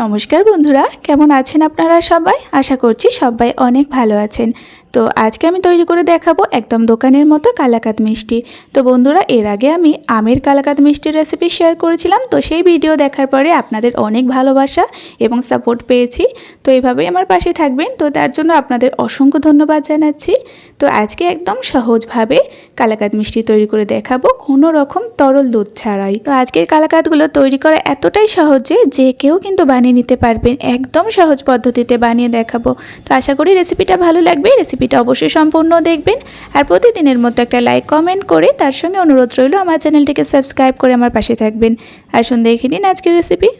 নমস্কার বন্ধুরা কেমন আছেন আপনারা সবাই? আশা করছি সবাই অনেক ভালো আছেন। তো আজকে আমি তৈরি করে দেখাবো একদম দোকানের মতো কালাকাত মিষ্টি। তো বন্ধুরা, এর আগে আমি আমের কালাকাত মিষ্টির রেসিপি শেয়ার করেছিলাম। তো সেই ভিডিও দেখার পরে আপনাদের অনেক ভালোবাসা এবং সাপোর্ট পেয়েছি। তো এইভাবেই আমার পাশে থাকবেন। তো তার জন্য আপনাদের অসংখ্য ধন্যবাদ জানাচ্ছি। তো আজকে একদম সহজভাবে কালাকাত মিষ্টি তৈরি করে দেখাবো কোনো রকম তরল দুধ ছাড়াই। তো আজকের কালাকাতগুলো তৈরি করা এতটাই সহজ যে কেউ কিন্তু বানিয়ে নিতে পারবেন। একদম সহজ পদ্ধতিতে বানিয়ে দেখাবো। তো আশা করি রেসিপিটা ভালো লাগবে। রেসিপিটা অবশ্যই সম্পূর্ণ দেখবেন। আর প্রতিদিনের মতো একটা লাইক কমেন্ট করে তার সঙ্গে অনুরোধ রইল আমার চ্যানেলটিকে সাবস্ক্রাইব করে আমার পাশে থাকবেন। আসুন দেখে নিন আজকের রেসিপি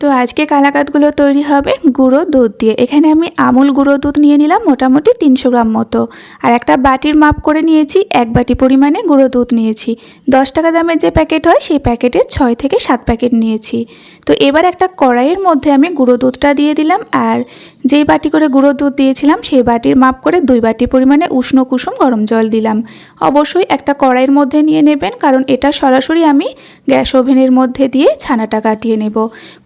তো আজকে কালাকাতগুলো তৈরি হবে গুঁড়ো দুধ দিয়ে। এখানে আমি আমুল গুঁড়ো দুধ নিয়ে নিলাম মোটামুটি তিনশো গ্রাম মতো। আর একটা বাটির মাপ করে নিয়েছি, এক বাটি পরিমাণে গুঁড়ো দুধ নিয়েছি। দশ টাকা দামের যে প্যাকেট হয় সেই প্যাকেটের ছয় থেকে সাত প্যাকেট নিয়েছি। তো এবার একটা কড়াইয়ের মধ্যে আমি গুঁড়ো দুধটা দিয়ে দিলাম। আর যেই বাটি করে গুঁড়ো দুধ দিয়েছিলাম, সেই বাটির মাপ করে দুই বাটি পরিমাণে উষ্ণ কুসুম গরম জল দিলাম। অবশ্যই একটা কড়াইয়ের মধ্যে নিয়ে নেবেন, কারণ এটা সরাসরি আমি গ্যাস ওভেনের মধ্যে দিয়ে ছানাটা কাটিয়ে নেব।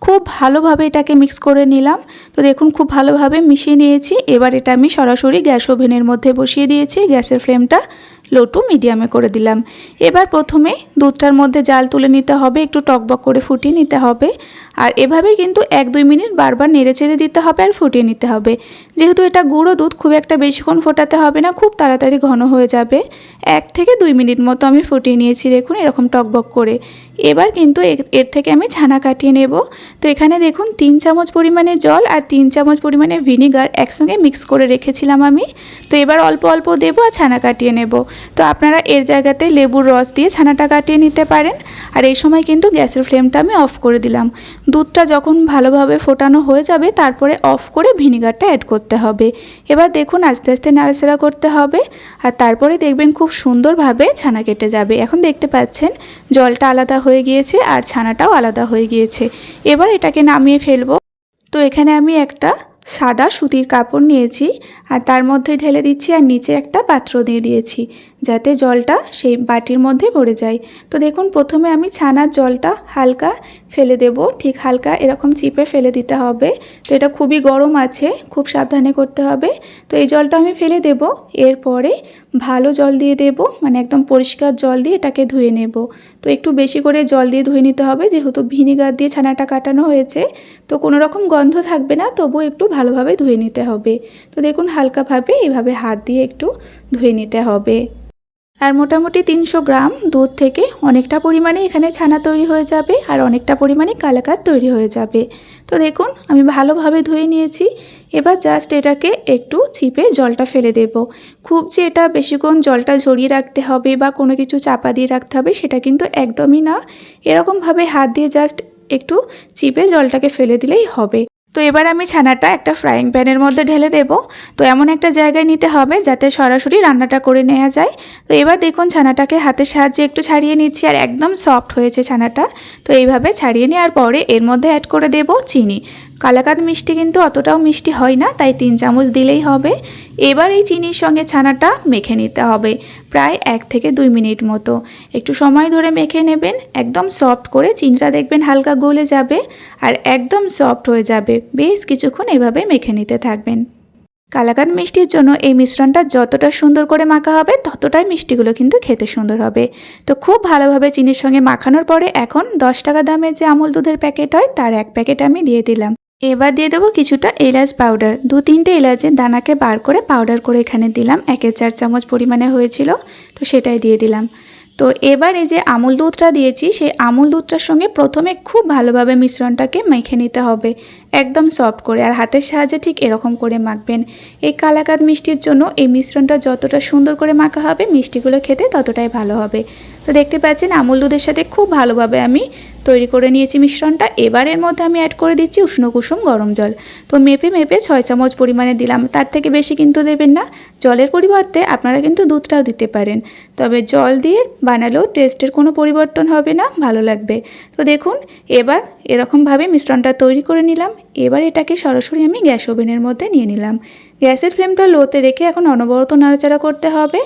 খুব ভালোভাবে এটাকে মিক্স করে নিলাম। তো দেখুন, খুব ভালোভাবে মিশিয়ে নিয়েছি। এবার এটা আমি সরাসরি গ্যাস ওভেনের মধ্যে বসিয়ে দিয়েছি। গ্যাসের ফ্লেমটা লো টু মিডিয়ামে করে দিলাম। এবার প্রথমে দুধটার মধ্যে জাল তুলে নিতে হবে, একটু টকবক করে ফুটিয়ে নিতে হবে। আর এভাবে কিন্তু এক দুই মিনিট বারবার নেড়ে চেড়ে দিতে হবে আর ফুটিয়ে নিতে হবে। যেহেতু এটা গুঁড়ো দুধ, খুব একটা বেশিক্ষণ ফোটাতে হবে না, খুব তাড়াতাড়ি ঘন হয়ে যাবে। এক থেকে দুই মিনিট মতো আমি ফুটিয়ে নিয়েছি, দেখুন এরকম টকবক করে। এবার কিন্তু এর- থেকে আমি ছানা কাটিয়ে নেব। তো এখানে দেখুন, তিন চামচ পরিমাণে জল আর তিন চামচ পরিমাণে ভিনিগার একসঙ্গে মিক্স করে রেখেছিলাম আমি। তো এবার অল্প অল্প দেবো আর ছানা কাটিয়ে নেব। তো আপনারা এর জায়গাতে লেবুর রস দিয়ে ছানাটা কাটিয়ে নিতে পারেন। আর এই সময় কিন্তু গ্যাসের ফ্লেমটা আমি অফ করে দিলাম। দুধটা যখন ভালোভাবে ফোটানো হয়ে যাবে, তারপরে অফ করে ভিনিগারটা অ্যাড করতে হবে। এবার দেখুন, আস্তে আস্তে নাড়াচাড়া করতে হবে। আর তারপরে দেখবেন খুব সুন্দরভাবে ছানা কেটে যাবে। এখন দেখতে পাচ্ছেন জলটা আলাদা হয়ে গিয়েছে আর ছানাটাও আলাদা হয়ে গিয়েছে। এবার এটাকে নামিয়ে ফেলব। তো এখানে আমি একটা সাদা সুতির কাপড় নিয়েছি আর তার মধ্যে ঢেলে দিচ্ছি আর নিচে একটা পাত্র দিয়ে দিয়েছি। যাতে জলটা সেই বাটির মধ্যে ভরে যায়। তো দেখুন, প্রথমে আমি ছানার জলটা হালকা ফেলে দেব। ঠিক হালকা এরকম চিপে ফেলে দিতে হবে। তো এটা খুবই গরম আছে, খুব সাবধানে করতে হবে। তো এই জলটা আমি ফেলে দেব। এরপরে ভালো জল দিয়ে দেব মানে একদম পরিষ্কার জল দিয়ে এটাকে ধুয়ে নেব। তো একটু বেশি করে জল দিয়ে ধুয়ে নিতে হবে, যেহেতু ভিনিগার দিয়ে ছানাটা কাটানো হয়েছে। তো কোনো রকম গন্ধ থাকবে না তবু একটু ভালোভাবে ধুয়ে নিতে হবে। তো দেখুন, হালকাভাবে এইভাবে হাত দিয়ে একটু ধুয়ে নিতে হবে। আর মোটামুটি তিনশো গ্রাম দুধ থেকে অনেকটা পরিমাণে এখানে ছানা তৈরি হয়ে যাবে আর অনেকটা পরিমাণে কালাকাত তৈরি হয়ে যাবে। তো দেখুন, আমি ভালোভাবে ধুয়ে নিয়েছি। এবার জাস্ট এটাকে একটু চিপে জলটা ফেলে দেব। খুব যে এটা বেশিক্ষণ জলটা ঝরিয়ে রাখতে হবে বা কোনো কিছু চাপা দিয়ে রাখতে হবে সেটা কিন্তু একদমই না। এরকমভাবে হাত দিয়ে জাস্ট একটু চিপে জলটাকে ফেলে দিলেই হবে। তো এবার আমি ছানাটা একটা ফ্রাইং প্যানের মধ্যে ঢেলে দেব। তো এমন একটা জায়গায় নিতে হবে যাতে সরাসরি রান্নাটা করে নেওয়া যায়। তো এবার দেখুন ছানাটাকে হাতের সাহায্যে একটু ছাড়িয়ে নিচ্ছি আর একদম সফট হয়েছে ছানাটা। তো এইভাবে ছাড়িয়ে নেওয়ার পরে এর মধ্যে অ্যাড করে দেব চিনি। কালাকাত মিষ্টি কিন্তু অতটাও মিষ্টি হয় না, তাই তিন চামচ দিলেই হবে। এবার এই চিনির সঙ্গে ছানাটা মেখে নিতে হবে, প্রায় এক থেকে দুই মিনিট মতো। একটু সময় ধরে মেখে নেবেন, একদম সফট করে চিনিটা দেখবেন হালকা গলে যাবে আর একদম সফট হয়ে যাবে। বেশ কিছুক্ষণ এভাবে মেখে নিতে থাকবেন। কালাকাত মিষ্টির জন্য এই মিশ্রণটা যতটা সুন্দর করে মাখা হবে, ততটাই মিষ্টিগুলো কিন্তু খেতে সুন্দর হবে। তো খুব ভালোভাবে চিনির সঙ্গে মাখানোর পরে এখন দশ টাকা দামের যে আমুল দুধের প্যাকেট হয়, তার এক প্যাকেট আমি দিয়ে দিলাম। এবার দিয়ে দেবো কিছুটা এলাচ পাউডার দু তিনটে এলাচের দানাকে বার করে পাউডার করে এখানে দিলাম। একে চার চামচ পরিমাণে হয়েছিল, তো সেটাই দিয়ে দিলাম। তো এবার এই যে আমুল দুধটা দিয়েছি, সেই আমুল দুধটার সঙ্গে প্রথমে খুব ভালোভাবে মিশ্রণটাকে মেখে নিতে হবে, একদম সফট করে। আর হাতের সাহায্যে ঠিক এরকম করে মাখবেন। এই কালাকাদ মিষ্টির জন্য এই মিশ্রণটা যতটা সুন্দর করে মাখা হবে, মিষ্টিগুলো খেতে ততটাই ভালো হবে। তো দেখতে পাচ্ছেন, আমুল দুধের সাথে খুব ভালোভাবে আমি তৈরি করে নিয়েছি মিশ্রণটা। এবার এর মধ্যে আমি অ্যাড করে দিচ্ছি উষ্ণ কুসুম গরম জল। তো মেপে মেপে ছয় চামচ পরিমাণে দিলাম। তার থেকে বেশি কিন্তু দেবেন না। জলের পরিবর্তে আপনারা কিন্তু দুধটাও দিতে পারেন। তবে জল দিয়ে বানালেও টেস্টের কোনো পরিবর্তন হবে না, ভালো লাগবে। তো দেখুন, এবার এরকমভাবে মিশ্রণটা তৈরি করে নিলাম। এবার এটাকে সরাসরি আমি গ্যাস ওভেনের মধ্যে নিয়ে নিলাম। গ্যাসের ফ্লেমটা লোতে রেখে এখন অনবরত নাড়াচাড়া করতে হবে।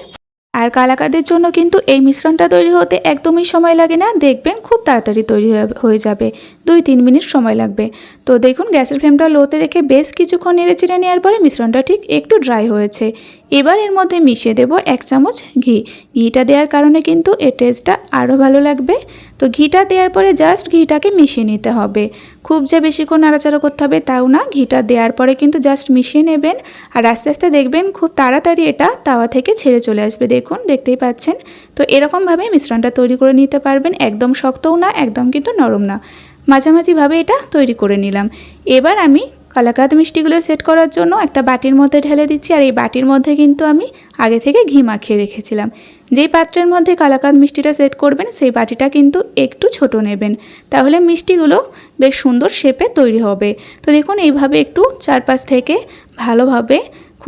আর কালাকাদের জন্য কিন্তু এই মিশ্রণটা তৈরি হতে একদমই সময় লাগে না। দেখবেন খুব তাড়াতাড়ি তৈরি হয়ে- যাবে দুই তিন মিনিট সময় লাগবে। তো দেখুন, গ্যাসের ফ্লেমটা লোতে রেখে বেশ কিছুক্ষণ নেড়ে চেড়ে নেওয়ার পরে মিশ্রণটা ঠিক একটু ড্রাই হয়েছে। এবার এর মধ্যে মিশিয়ে দেব এক চামচ ঘি। ঘিটা দেওয়ার কারণে কিন্তু এর টেস্টটা আরও ভালো লাগবে। তো ঘিটা দেওয়ার পরে জাস্ট ঘিটাকে মিশিয়ে নিতে হবে। খুব যে বেশিক্ষণ নাড়াচাড়া করতে হবে তাও না, ঘিটা দেওয়ার পরে কিন্তু জাস্ট মিশিয়ে নেবেন। আর আস্তে আস্তে দেখবেন খুব তাড়াতাড়ি এটা তাওয়া থেকে ছেড়ে চলে আসবে। দেখুন, দেখতেই পাচ্ছেন। তো এরকমভাবে মিশ্রণটা তৈরি করে নিতে পারবেন। একদম শক্তও না, একদম কিন্তু নরম না। মাঝামাঝিভাবে এটা তৈরি করে নিলাম। এবার আমি কালাকাত মিষ্টিগুলো সেট করার জন্য একটা বাটির মধ্যে ঢেলে দিচ্ছি। আর এই বাটির মধ্যে কিন্তু আমি আগে থেকে ঘি মাখিয়ে রেখেছিলাম। যেই পাত্রের মধ্যে কালাকাত মিষ্টিটা সেট করবেন, সেই বাটিটা কিন্তু একটু ছোট নেবেন। তাহলে মিষ্টিগুলো বেশ সুন্দর শেপে তৈরি হবে। তো দেখুন, এইভাবে একটু চারপাশ থেকে ভালোভাবে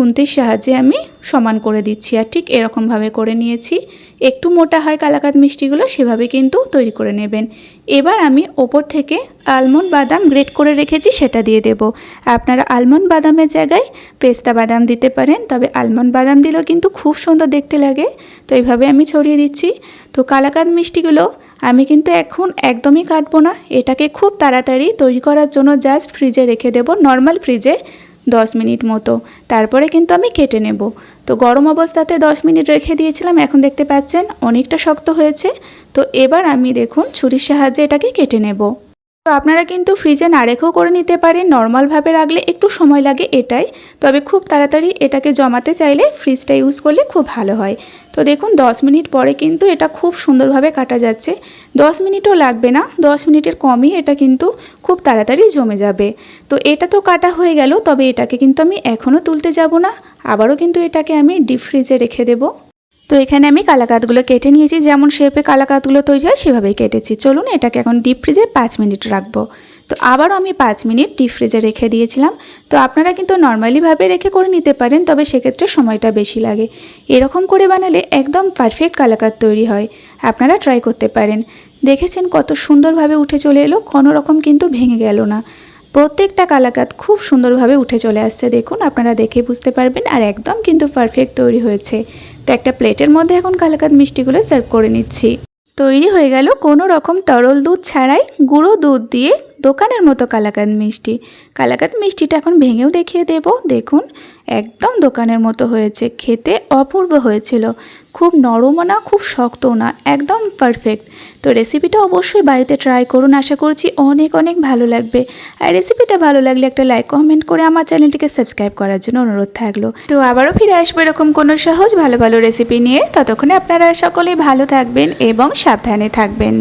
খুন্তির সাহায্যে আমি সমান করে দিচ্ছি আর ঠিক এরকমভাবে করে নিয়েছি। একটু মোটা হয় কালাকাত মিষ্টিগুলো সেভাবে কিন্তু তৈরি করে নেবেন। এবার আমি ওপর থেকে আলমন্ড বাদাম গ্রেট করে রেখেছি সেটা দিয়ে দেব। আপনারা আলমন্ড বাদামের জায়গায় পেস্তা বাদাম দিতে পারেন, তবে আলমন্ড বাদাম দিলেও কিন্তু খুব সুন্দর দেখতে লাগে। তো এইভাবে আমি ছড়িয়ে দিচ্ছি। তো কালাকাত মিষ্টিগুলো আমি কিন্তু এখন একদমই কাটবো না। এটাকে খুব তাড়াতাড়ি তৈরি করার জন্য জাস্ট ফ্রিজে রেখে দেব। নর্মাল ফ্রিজে দশ মিনিট মতো। তারপরে কিন্তু আমি কেটে নেব। তো গরম অবস্থাতে দশ মিনিট রেখে দিয়েছিলাম, এখন দেখতে পাচ্ছেন অনেকটা শক্ত হয়েছে। তো এবার আমি দেখুন ছুরির সাহায্যে এটাকে কেটে নেব। আপনারা কিন্তু ফ্রিজে না রেখেও করে নিতে পারেন। নর্মালভাবে রাখলে একটু সময় লাগে এটাই। তবে খুব তাড়াতাড়ি এটাকে জমাতে চাইলে ফ্রিজটা ইউজ করলে খুব ভালো হয়। তো দেখুন 10 মিনিট পরে কিন্তু এটা খুব সুন্দরভাবে কাটা যাচ্ছে। 10 মিনিটও লাগবে না 10 মিনিটের কমই এটা কিন্তু খুব তাড়াতাড়ি জমে যাবে। তো এটা তো কাটা হয়ে গেল, তবে এটাকে কিন্তু আমি এখনও তুলতে যাব না। আবারও কিন্তু এটাকে আমি ডিপ ফ্রিজে রেখে দেবো। তো এখানে আমি কালাকাতগুলো কেটে নিয়েছি। যেমন শেপে কালাকাতগুলো তৈরি হয়, সেভাবেই কেটেছি। চলুন এটাকে এখন ডিপ ফ্রিজে পাঁচ মিনিট রাখব। তো আবারও আমি পাঁচ মিনিট ডিপ ফ্রিজে রেখে দিয়েছিলাম। তো আপনারা কিন্তু নর্মালিভাবে রেখে করে নিতে পারেন, তবে সেক্ষেত্রে সময়টা বেশি লাগে। এরকম করে বানালে একদম পারফেক্ট কালাকাত তৈরি হয়। আপনারা ট্রাই করতে পারেন। দেখেছেন কত সুন্দরভাবে উঠে চলে এলো? কোনো রকম কিন্তু ভেঙে গেল না। প্রত্যেকটা কালাকাত খুব সুন্দরভাবে উঠে চলে আসছে। দেখুন, আপনারা দেখে বুঝতে পারবেন আর একদম কিন্তু পারফেক্ট তৈরি হয়েছে। তো একটা প্লেটের মধ্যে এখন কালাকাত মিষ্টিগুলো সার্ভ করে নিচ্ছি। তৈরি হয়ে গেল কোনো রকম তরল দুধ ছাড়াই গুঁড়ো দুধ দিয়ে দোকানের মতো কালাকাঁদ মিষ্টি। কালাকাঁদ মিষ্টিটা এখন ভেঙেও দেখিয়ে দেব। দেখুন, একদম দোকানের মতো হয়েছে। খেতে অপূর্ব হয়েছিল। খুব নরমও না, খুব শক্তও না, একদম পারফেক্ট তো রেসিপিটা অবশ্যই বাড়িতে ট্রাই করুন। আশা করছি অনেক অনেক ভালো লাগবে। আর রেসিপিটা ভালো লাগলে একটা লাইক কমেন্ট করে আমার চ্যানেলটিকে সাবস্ক্রাইব করার জন্য অনুরোধ থাকল। তো আবারও ফিরে আসব এরকম কোনো সহজ, ভালো ভালো রেসিপি নিয়ে। ততক্ষণে আপনারা সকলেই ভালো থাকবেন এবং সাবধানে থাকবেন।